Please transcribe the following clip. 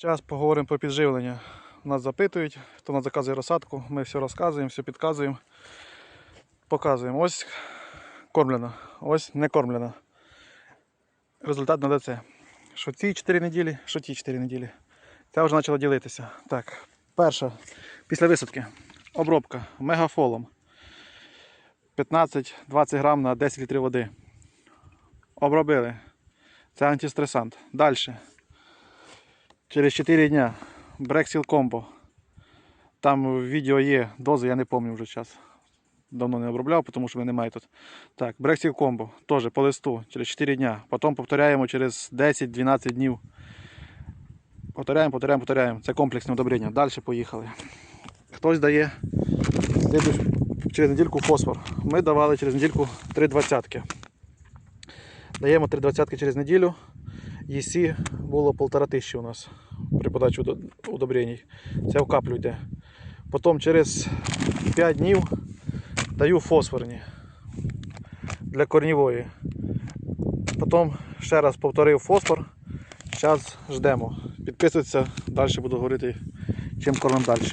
Зараз поговоримо про підживлення. Нас запитують, хто нас заказує розсадку, ми все розказуємо, все підказуємо. Показуємо. Ось кормлена, ось не кормлена. Результат на ДЦ. Що ці 4 неділі, що ті 4 неділі. Це вже почало ділитися. Так, перша, після висадки. Обробка мегафолом. 15-20 грам на 10 літрів води. Обробили. Це антистресант. Далі. Через 4 дня Брексіл Комбо. Там відео є, дози, я не пам'ятаю вже час. Давно не обробляв, тому що мене немає тут. Так, Брексіл Комбо теж по листу через 4 дня. Потім повторяємо через 10-12 днів. Повторяємо, повторяємо, повторяємо. Це комплексне удобрення. Далі поїхали. Хтось дає через недільку фосфор. Ми давали через недільку 3 двадцятки. Даємо 3 двадцятки через неділю. ЄСі було полтора тисячі у нас при подачі удо- удобрень. Це вкаплю йде. Потім через 5 днів даю фосфорні для корнівої. Потім ще раз повторив фосфор. Зараз ждемо. Підписуйтеся, далі буду говорити, чим кормимо далі.